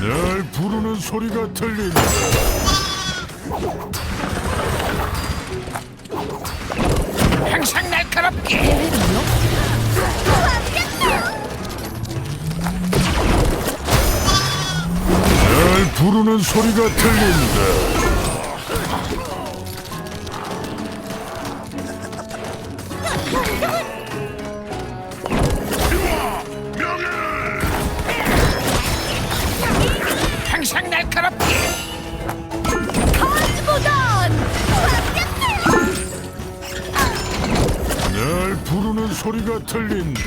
날날 부르는 소리가 들린다. 항상 날카롭게! 부르는 소리가 들린다. 항상 날카롭게 카즈보단 날 부르는 소리가 들린다.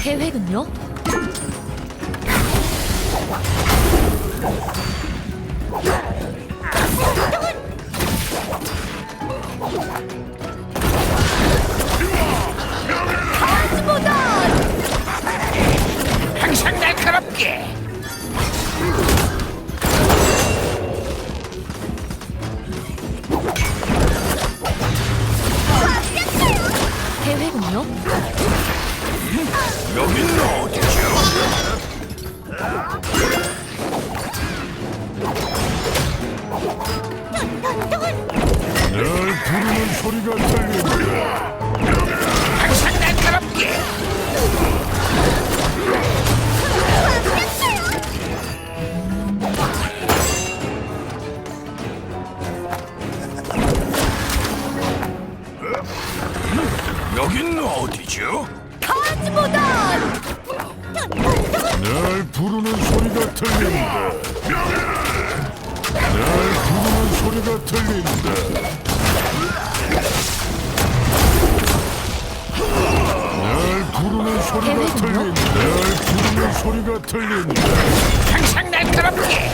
계획은요? 항상 날카롭게 계획은요? 여긴 어디죠? 소리가 들린다. 항상 날카롭게 여긴 어디죠? 카즈보단 날 부르는 소리가 들린다. 날 부르는 소리가 들린다. 날 부르는 소리가? 들린다. 날 부르는 소리가 들린다. 항상 날카롭게?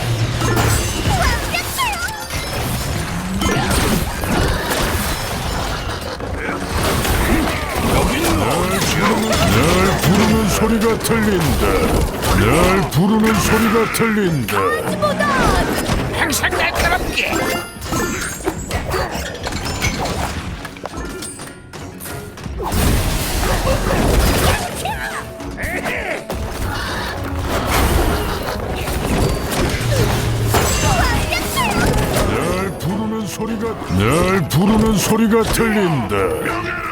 날 부르는 소리가 들린다. 날 부르는 소리가 들린다. 항상 날카롭게 날 부르는 소리가 들린다.